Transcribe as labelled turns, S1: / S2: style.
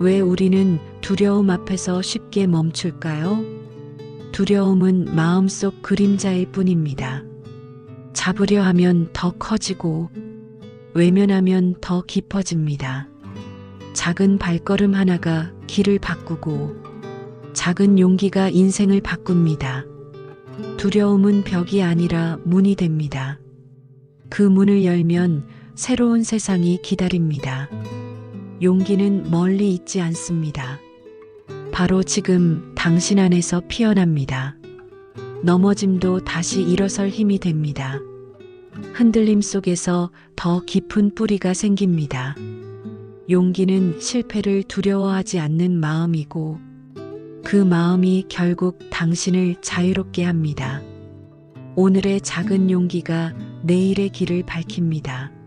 S1: 왜 우리는 두려움 앞에서 쉽게 멈출까요? 두려움은 마음속 그림자일 뿐입니다. 잡으려 하면 더 커지고 외면하면 더 깊어집니다. 작은 발걸음 하나가 길을 바꾸고 작은 용기가 인생을 바꿉니다. 두려움은 벽이 아니라 문이 됩니다. 그 문을 열면 새로운 세상이 기다립니다. 용기는 멀리 있지 않습니다. 바로 지금 당신 안에서 피어납니다. 넘어짐도 다시 일어설 힘이 됩니다. 흔들림 속에서 더 깊은 뿌리가 생깁니다. 용기는 실패를 두려워하지 않는 마음이고 그 마음이 결국 당신을 자유롭게 합니다. 오늘의 작은 용기가 내일의 길을 밝힙니다.